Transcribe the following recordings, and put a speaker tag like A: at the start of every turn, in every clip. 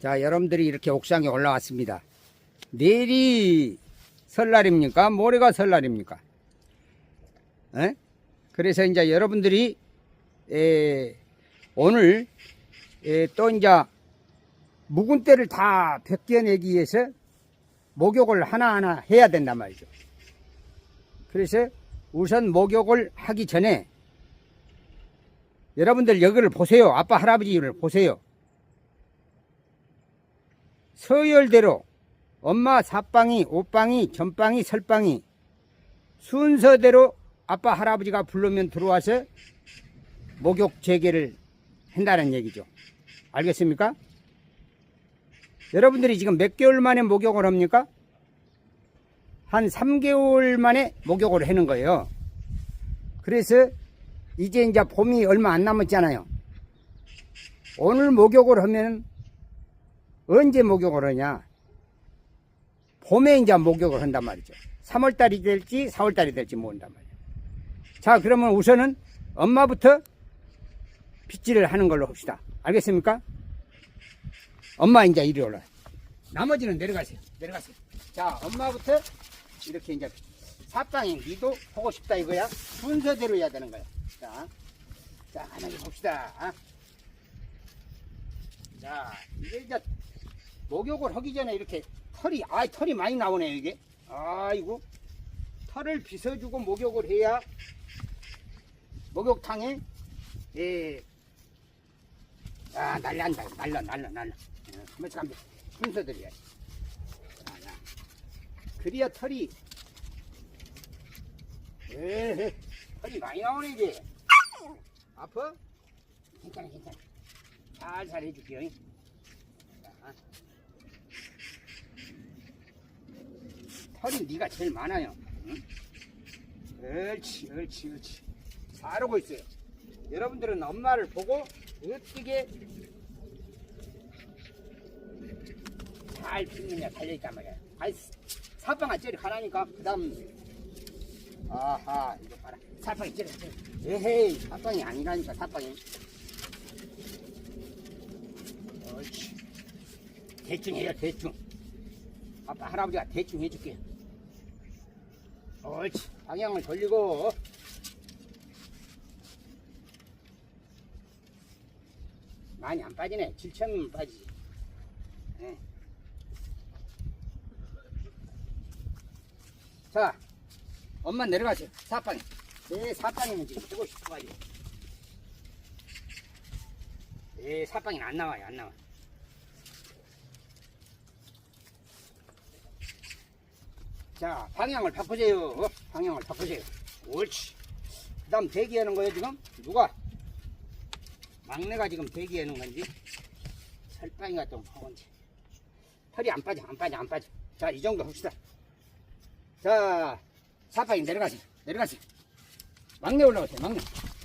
A: 자, 여러분들이 이렇게 옥상에 올라왔습니다. 내일이 설날입니까? 모레가 설날입니까? 에? 그래서 이제 여러분들이 에, 오늘 에, 또 이제 묵은 때를 다 벗겨내기 위해서 목욕을 하나하나 해야 된단 말이죠. 그래서 우선 목욕을 하기 전에 여러분들 여기를 보세요. 아빠 할아버지를 보세요. 서열대로 엄마 사방이 옷방이 전방이 설방이 순서대로 아빠 할아버지가 부르면 들어와서 목욕 재개를 한다는 얘기죠. 알겠습니까? 여러분들이 지금 몇 개월 만에 목욕을 합니까? 한 3개월 만에 목욕을 하는 거예요. 그래서 이제 이제 봄이 얼마 안 남았잖아요. 오늘 목욕을 하면 언제 목욕을 하냐? 봄에 이제 목욕을 한단 말이죠. 3월달이 될지 4월달이 될지 모른단 말이에요. 자, 그러면 우선은 엄마부터 빗질을 하는 걸로 합시다. 알겠습니까? 엄마 이제 이리 올라. 나머지는 내려가세요. 내려가세요. 자, 엄마부터 이렇게 이제 사방에 니도 보고 싶다 이거야. 순서대로 해야 되는 거야. 자, 자, 하나 봅시다. 자, 이게 이제 목욕을 하기 전에 이렇게 털이, 아, 털이 많이 나오네요, 이게. 아이고. 털을 빗어주고 목욕을 해야 목욕탕에, 예, 아, 날란다, 날라, 날라, 날라. 어, 한 번씩 한 번씩 순서대로 해야지. 자, 자. 그래야 털이, 에헤, 털이 많이 나오네, 이게. 아파? 괜찮아, 괜찮아. 살살 해줄게요. 털이 네가 제일 많아요. 응? 옳지, 옳지, 옳지. 잘하고 있어요. 여러분들은 엄마를 보고 어떻게 잘 빗느냐 달려있단 말이야. 아이, 사방아 찌리 가라니까. 그 다음, 아하, 이거 봐라. 사방이 찌리. 에헤이, 사방이 아니라니까, 사방이. 옳지. 대충 해요, 대충. 아빠 할아버지가 대충 해줄게. 옳지. 방향을 돌리고. 많이 안 빠지네. 7천이면 빠지지. 예. 자, 엄마 내려가세요. 사방에. 네, 사방이면 지금 보고 싶어가지고. 네, 사방이는 안 나와요, 안 나와. 자, 방향을 바꾸세요. 어? 방향을 바꾸세요. 옳지. 그 다음 대기하는 거예요, 지금? 누가? 막내가 지금 대기하는 건지, 설방이가 좀 허건지. 털이 안 빠져, 안 빠져, 안 빠져. 자, 이 정도 합시다. 자, 사방이 내려가세요. 내려가세요. 막내 올라오세요, 막내.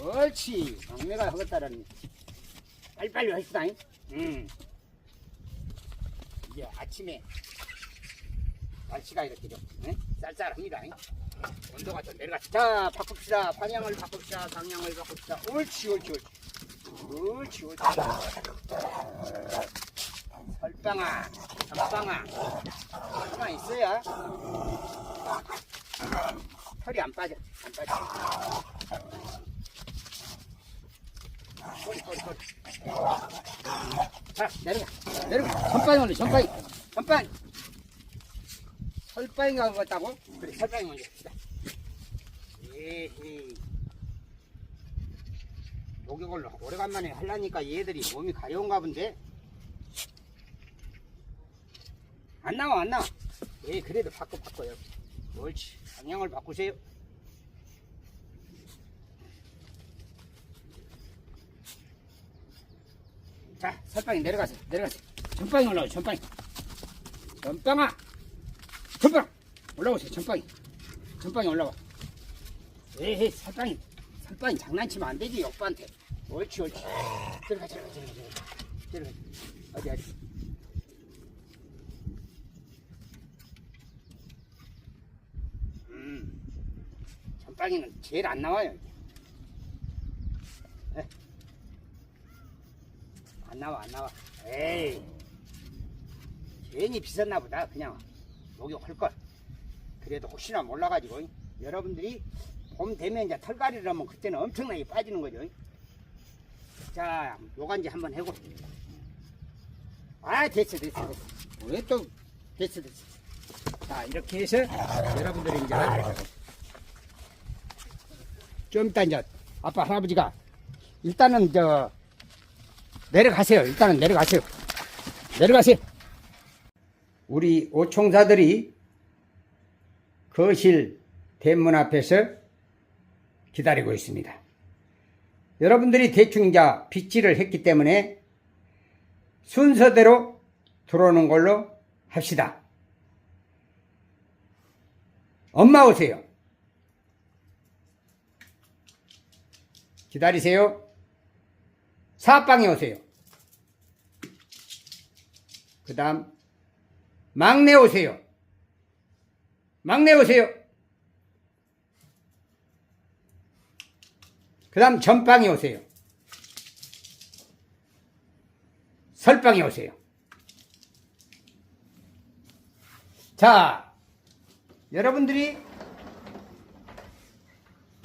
A: 옳지. 막내가 하겠다라는. 빨리빨리. 잉? 음. 이제 아침에 날씨가 이렇게 좀 예? 쌀쌀합니다. 잉? 온도가 좀 내려갔다. 자, 바꿉시다. 방향을 바꿉시다. 방향을 바꿉시다. 옳지, 옳지, 옳지. 옳지, 옳지. 설방아, 설방아. 가만 있어야 털이 안 빠져. 안 빠져. 꼬리, 꼬리, 꼬리. 자, 내려가. 내려가. 전방이 올려, 전방이. 전방이. 설방이가 같다고? 그래, 설방이 먼저. 에헤이. 목욕을 오래간만에 하려니까 얘들이 몸이 가벼운가 본데? 안 나와, 안 나와. 예, 그래도 바꿔, 바꿔요. 옳지. 방향을 바꾸세요. 자, 설방이 내려가세요. 내려가세요. 전방이 올라오세요. 전방이. 전방아! 전방! 올라오세요. 전방이. 전방이 올라와. 에헤이, 설방이. 설방이 장난치면 안 되지, 오빠한테. 옳지, 옳지. 들어가, 들어가, 들어가, 들어가. 들어가. 어디, 어디. 음. 전방이는 제일 안 나와요. 에. 안 나와, 안 나와. 에이. 괜히 비쌌나 보다 그냥 목욕할 걸. 그래도 혹시나 몰라가지고 여러분들이 봄 되면 이제 털갈이를 하면 그때는 엄청나게 빠지는 거죠. 자 요간지 한번 해고. 아 됐어 됐어 됐어. 왜또 됐어 됐어? 자 이렇게 해서 여러분들이 이제 좀 이따 이제 아빠 할아버지가 일단은 저 내려가세요. 일단은 내려가세요. 내려가세요 우리 오총사들이 거실 대문 앞에서 기다리고 있습니다. 여러분들이 대충 이제 빗질을 했기 때문에 순서대로 들어오는 걸로 합시다. 엄마 오세요. 기다리세요. 사방에 오세요. 그 다음 막내 오세요. 막내 오세요. 그 다음 전방에 오세요. 설방에 오세요. 자, 여러분들이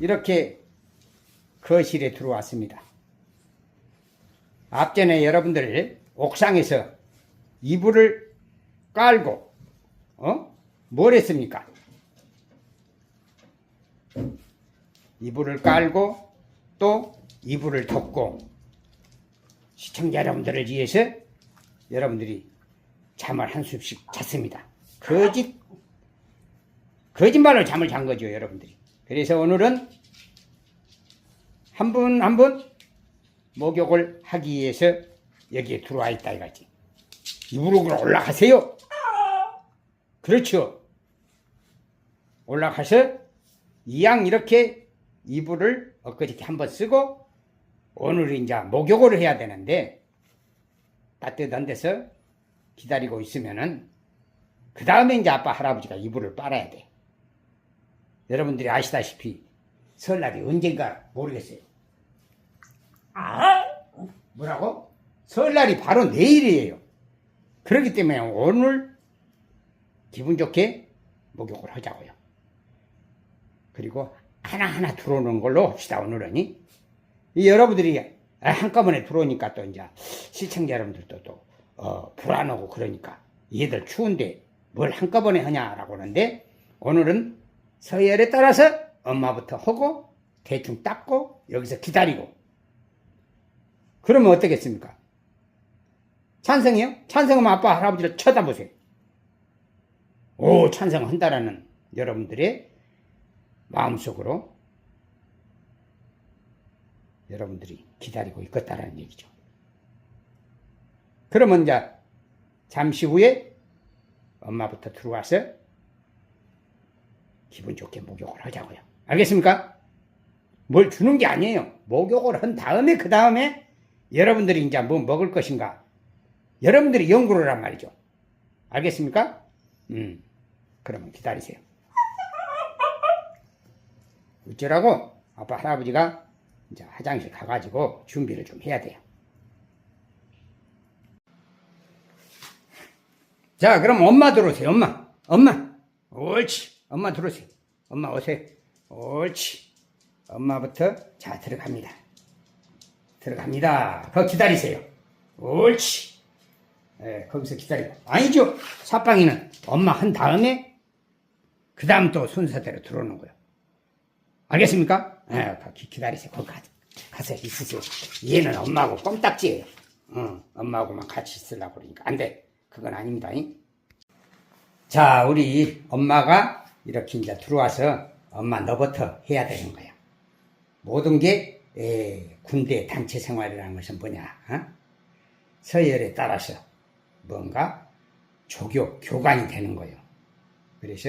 A: 이렇게 거실에 들어왔습니다. 앞전에 여러분들 옥상에서 이불을 깔고 어? 뭘 했습니까? 이불을 깔고 또 이불을 덮고 시청자 여러분들을 위해서 여러분들이 잠을 한숨씩 잤습니다. 거짓 거짓말로 잠을 잔 거죠, 여러분들이. 그래서 오늘은 한 분 한 분 목욕을 하기 위해서 여기에 들어와 있다 이거지. 이불로 올라가세요. 그렇죠. 올라가서 이왕 이렇게 이불을 엊그저께 한번 쓰고 오늘 이제 목욕을 해야 되는데 따뜻한 데서 기다리고 있으면은 그 다음에 이제 아빠 할아버지가 이불을 빨아야 돼. 여러분들이 아시다시피 설날이 언젠가 모르겠어요. 아? 뭐라고? 설날이 바로 내일이에요. 그렇기 때문에 오늘 기분 좋게 목욕을 하자고요. 그리고 하나하나 들어오는 걸로 합시다, 오늘은. 이 여러분들이 한꺼번에 들어오니까 또 이제 시청자 여러분들도 또, 어, 불안하고 그러니까 얘들 추운데 뭘 한꺼번에 하냐라고 하는데 오늘은 서열에 따라서 엄마부터 하고 대충 닦고 여기서 기다리고 그러면 어떻겠습니까? 찬성이요? 찬성하면 아빠 할아버지를 쳐다보세요. 오 찬성한다라는 여러분들의 마음속으로 여러분들이 기다리고 있겠다라는 얘기죠. 그러면 이제 잠시 후에 엄마부터 들어와서 기분 좋게 목욕을 하자고요. 알겠습니까? 뭘 주는 게 아니에요. 목욕을 한 다음에 그 다음에 여러분들이 이제 뭐 먹을 것인가 여러분들이 연구를 한 말이죠. 알겠습니까? 음, 그러면 기다리세요. 어쩌라고 아빠 할아버지가 이제 화장실 가가지고 준비를 좀 해야 돼요. 자, 그럼 엄마 들어오세요. 엄마, 엄마, 옳지. 엄마 들어오세요. 엄마 오세요. 옳지. 엄마부터 자 들어갑니다. 들어갑니다. 거 기다리세요. 옳지. 예, 거기서 기다리고. 아니죠. 사빵이는 엄마 한 다음에 그 다음 또 순서대로 들어오는 거예요. 알겠습니까? 예, 기, 기다리세요. 거기 가, 가서 있으세요. 얘는 엄마하고 껌딱지예요. 어, 엄마하고만 같이 있으려고 그러니까. 안 돼. 그건 아닙니다. 잉? 자, 우리 엄마가 이렇게 이제 들어와서 엄마 너부터 해야 되는 거야. 모든 게 에, 군대 단체 생활이라는 것은 뭐냐? 어? 서열에 따라서 뭔가 조교, 교관이 되는 거예요. 그래서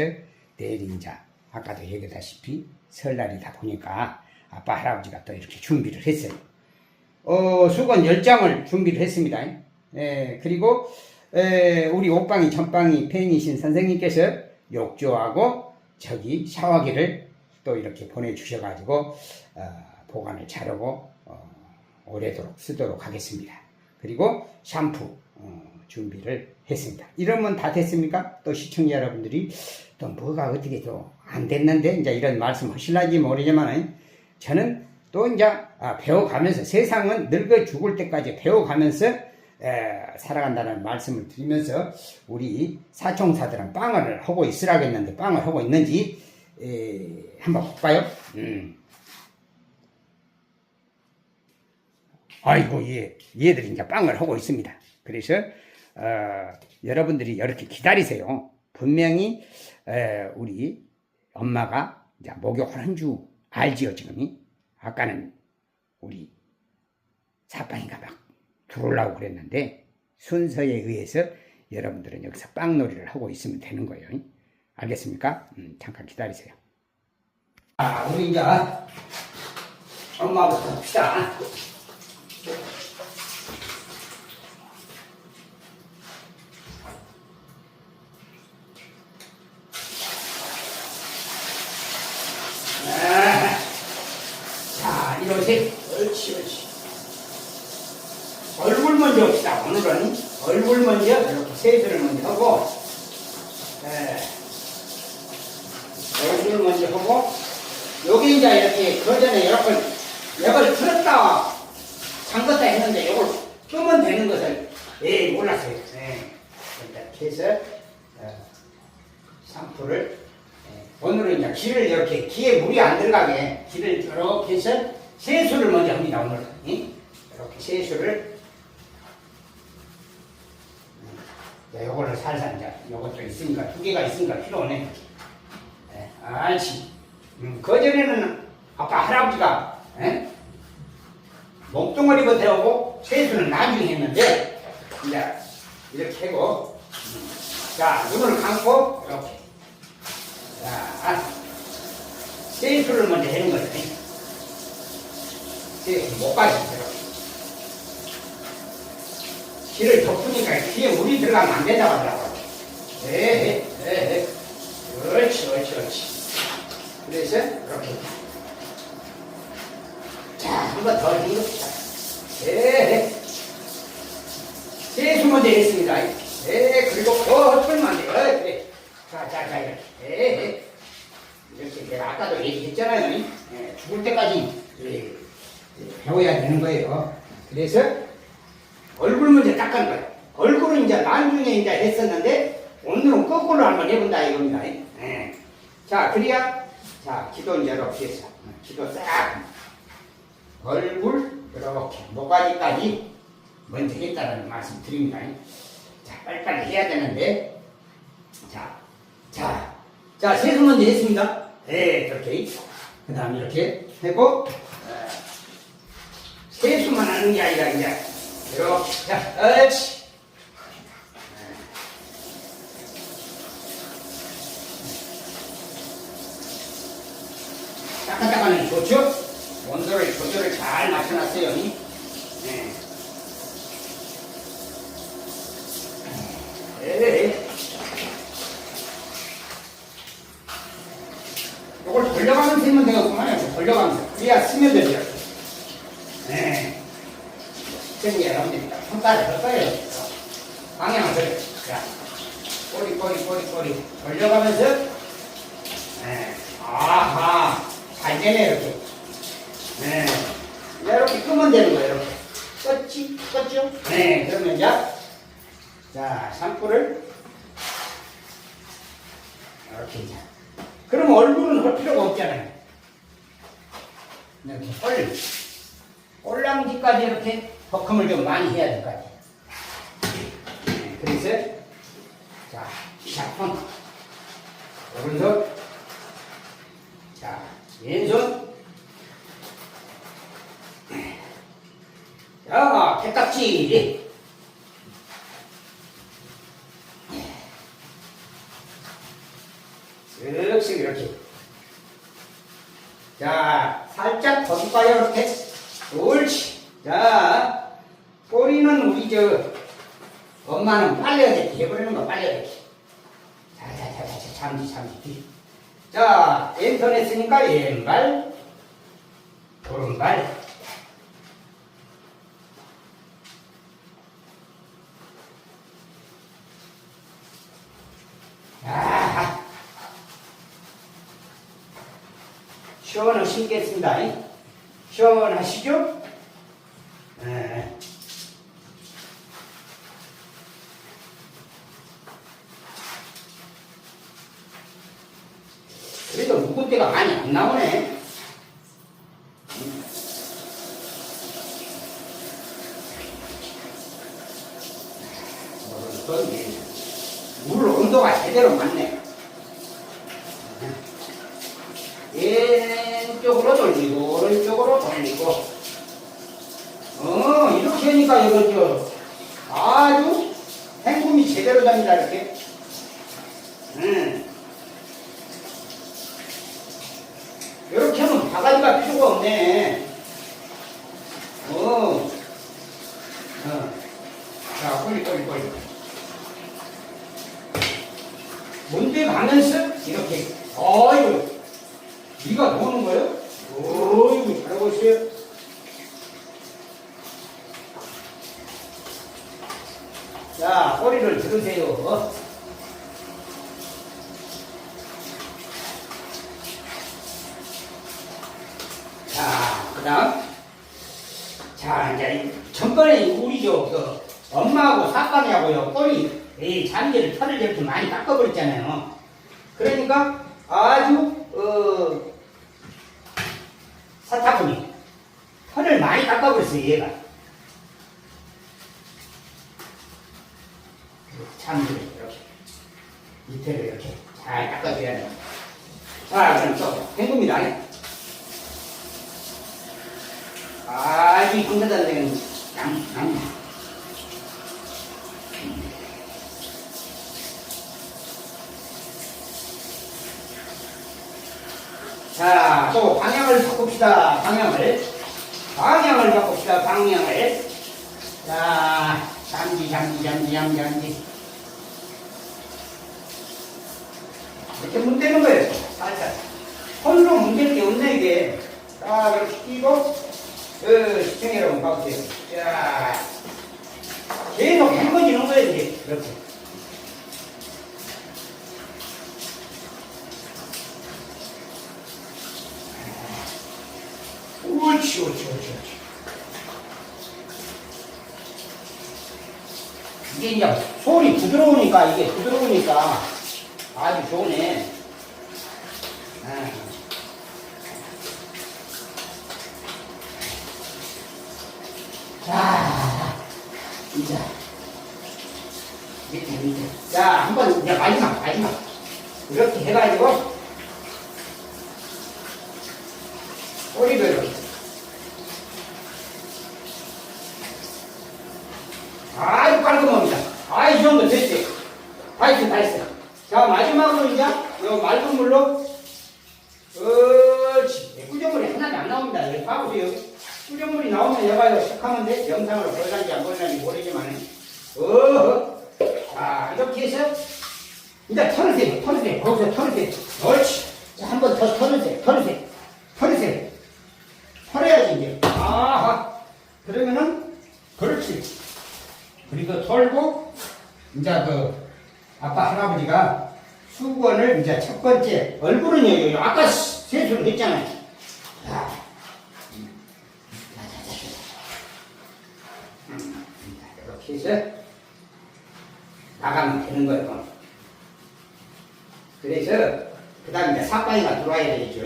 A: 내일 이제 아까도 얘기했다시피 설날이다 보니까 아빠 할아버지가 또 이렇게 준비를 했어요. 어, 수건 10장을 준비를 했습니다. 에, 그리고 에, 우리 옷방이 전방이 팬이신 선생님께서 욕조하고 저기 샤워기를 또 이렇게 보내주셔가지고 어, 보관을 잘하고 어, 오래도록 쓰도록 하겠습니다. 그리고 샴푸 어, 준비를 했습니다. 이러면 다 됐습니까? 또 시청자 여러분들이 또 뭐가 어떻게 또안 됐는데 이제 이런 말씀 하실런지 모르지만 저는 또 이제 아, 배워가면서 세상은 늙어 죽을 때까지 배워가면서 에, 살아간다는 말씀을 드리면서 우리 사총사들은 빵을 하고 있으라겠는데 빵을 하고 있는지 에, 한번 볼까요? 음. 아이고 얘 얘들이 이제 빵을 하고 있습니다. 그래서 어, 여러분들이 이렇게 기다리세요. 분명히 에, 우리 엄마가 이제 목욕을 한주 알지요 지금이 아까는 우리 사빵이가 막 들어오려고 그랬는데 순서에 의해서 여러분들은 여기서 빵놀이를 하고 있으면 되는 거예요. 알겠습니까? 음, 잠깐 기다리세요. 아, 우리 이제 엄마부터 합시다. 아, 자, 이러세요. 옳지, 옳지. 얼굴 먼저 합시다. 오늘은 얼굴 먼저 세수를 먼저 하고, 예. 얼굴 먼저 하고, 여기 이제 이렇게 그 전에 이렇게 이걸 틀었다 잠갔다 했는데 이걸 끄면 되는 것을 예 몰랐어요. 예. 이렇게 해서 어, 샴푸를 예, 오늘은 이제 기를 이렇게 기에 물이 안 들어가게 기를 이렇게 해서 세수를 먼저 합니다 오늘은 예? 이렇게 세수를 자, 요거를 살살 이제 요것도 있으니까 두 개가 있으니까 필요하네. 예, 알지. 음, 그 전에는 아빠 할아버지가 예? 목동어리부터 하고 세수는 나중에 했는데 이제 이렇게 하고 음, 자 눈을 감고 이렇게 자 세수를 먼저 하는 거죠. 세수 목까지 이렇게 귀를 덮으니까 귀에 물이 들어가면 안 된다고 하더라고요. 에헤, 에헤. 그렇지, 그렇지, 그렇지. 그래서 이렇게. 자, 한번더 해봅시다. 에헤. 세수 먼저 했습니다. 에 그리고 더 털면 안. 그래. 자, 자, 자, 이렇게. 에헤. 이렇게 내가 아까도 얘기했잖아요. 예, 죽을 때까지 예, 배워야 되는 거예요. 그래서 얼굴 먼저 닦는 거예요. 얼굴은 이제 나중에 이제 했었는데 오늘은 거꾸로 한번 해본다 이겁니다. 예. 자, 그래야 자 기도 이제 이렇게 해서 기도 싹 얼굴 이렇게 목까지까지 먼저 했다는 말씀 드립니다. 자, 빨리빨리 해야 되는데 자, 자, 자 세수 먼저 했습니다. 네, 이렇게 그 다음에 이렇게 하고 어, 세수만 하는 게 아니라 이제 이렇게. 이걸 돌려가면서 하면 되겠구만요. 돌려가면서. 그래야 스며들죠. 네. 저기 손가락을 할 거예요. 방향을 그래. 자, 꼬리, 꼬리, 꼬리, 꼬리. 돌려가면서, 네. 아하. 잘 되네, 이렇게. 네. 이렇게 끄면 되는 거예요, 이렇게. 껐지? 껐죠? 네. 그러면 이제, 자, 샴푸를, 이렇게 이제. 그럼 얼굴은 할 필요가 없잖아요. 이렇게 꼴, 꼴랑지까지 이렇게 벅컴을 좀 많이 해야 될거 아니에요. 네, 그래서, 자, 샤폰. 오른손. 자, 왼손. 자, 개딱지. 쓱쓱 이렇게. 자, 살짝 더 줄까요, 이렇게? 옳지. 자, 꼬리는 우리 저 엄마는 빨려야지 해버리는 거 빨려야지 자자자자 잠시 잠시 뒤. 자 왼손에 쓰니까 왼발 오른발 아 시원하시겠습니다 시원하시죠? 네. 때가 많이 안 나오네. 물 온도가 제대로 맞네. 왼쪽으로 돌리고 오른쪽으로 돌리고 어 이렇게 하니까 이거 저 아주 행품이 제대로 됩니다 이렇게 음. 이렇게 하면 바가지가 필요가 없네 어. 어. 자 꼬리 꼬리 문대 가면서 이렇게. 어이구 네가 노는 거예요? 어이구 잘하고 있어요 자 꼬리를 들으세요 자 그다음 자 이제 전번에 우리 저그 엄마하고 사방이하고요 꼬리 이 잔디를 털을 이렇게 많이 깎아버렸잖아요 그러니까 아주 어 사타구니. 털을 많이 깎아버렸어요 얘가. 잔디를 이렇게 밑에를 이렇게 잘 깎아줘야 돼요. 자 그럼 또 헹굽니다. 아주 힘들다는 데는 양, 양. 자, 또 방향을 바꿉시다. 방향을. 방향을 바꿉시다. 방향을. 자, 잠지, 잠지, 잠지, 잠지, 잠지. 이렇게 문대는 거예요. 살짝. 손으로 문댈 게 없네, 이게. 자, 이렇게 끼고, 그, 시청해로 한번 봐보세요. 자, 계속 헹궈지는 거예요, 이제. 이렇게. 옳지, 옳지, 옳지. 이게 이제 솔이 부드러우니까, 이게 부드러우니까 아주 좋네. 아. 자, 이제. 밑에, 밑에. 자, 한 번, 이제 마지막, 마지막. 이렇게 해가지고, 꼬리를 이렇게. 아주 깔끔합니다. 아, 이 정도 됐지. 다 했어, 다 했어. 자, 마지막으로 이제, 요 맑은 물로, 그렇지. 꾸정물이 하나도 안 나옵니다. 여기 봐보세요. 꾸정물이 나오면 얘가 시작하면 돼. 영상으로 보여달지 안 보여달지 모르지만. 어허. 자, 이렇게 해서, 이제 털으세요. 털으세요. 거기서 털으세요. 옳지. 한번 더 털으세요. 털으세요. 털으세요. 털어야지, 이제. 아하. 그러면은, 그렇지. 그리고 털고, 이제 그, 아빠 할아버지가 수건을 이제 첫 번째, 얼굴은요, 요 아까 세수를 했잖아요. 자, 음, 이렇게 해서 나가면 되는 거예요. 그래서, 그 다음에 이제 삿바위가 들어와야 되겠죠.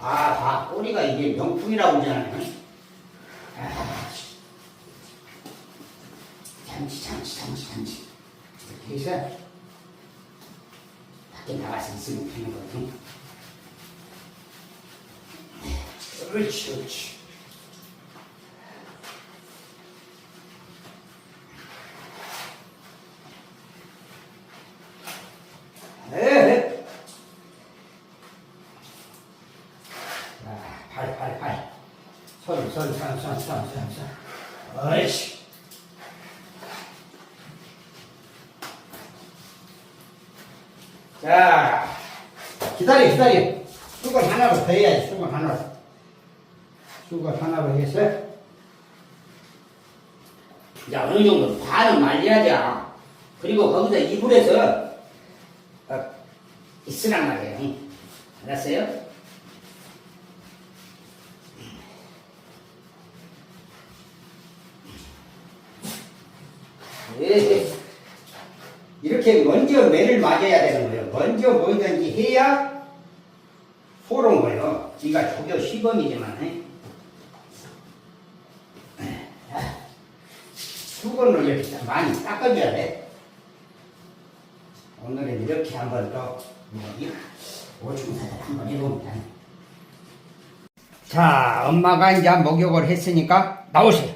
A: 아, 다 꼬리가 이게 명품이라고 그러잖아요. 아, 잠시, 잠시, 잠시, 잠시. 이렇게 해서 밖에 나가서 있으면 되는 거거든. 그렇지, 그렇지. 에헤. 자, 팔, 팔, 팔. 손, 손, 손, 손, 손, 손, 손. 옳지. 자, 기다려, 기다려. 수건 하나로 더 해야지, 수건 하나로. 수건 하나로 해서. 이제 어느 정도 반은 말려야지. 그리고 거기서 이불에서 어, 있으란 말이에요. 응. 알았어요? 예. 이렇게 먼저 매를 맞아야 되는 거예요. 먼저 뭐든지 해야 소로운 거예요. 네가 조교 시범이지만. 에? 수건을 이렇게 많이 닦아줘야 돼. 오늘은 이렇게 한번 또 뭐지? 오줌사를 한번 해봅니다. 자, 엄마가 이제 목욕을 했으니까 나오세요.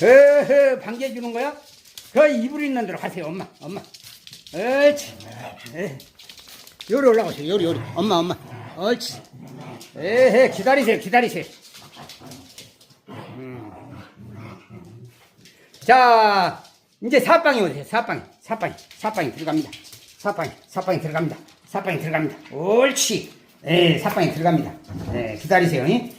A: 허허, 반겨주는 거야? 그 이불 있는 대로 하세요, 엄마, 엄마. 옳지. 에. 요리 올라오세요, 요리, 요리. 엄마, 엄마. 옳지. 에헤, 기다리세요, 기다리세요. 음. 자, 이제 사방에 오세요, 사방에. 사방에, 사방에 들어갑니다. 사방에, 사방에 들어갑니다. 사방에 들어갑니다. 옳지. 예, 사방에 들어갑니다. 예, 기다리세요. 예?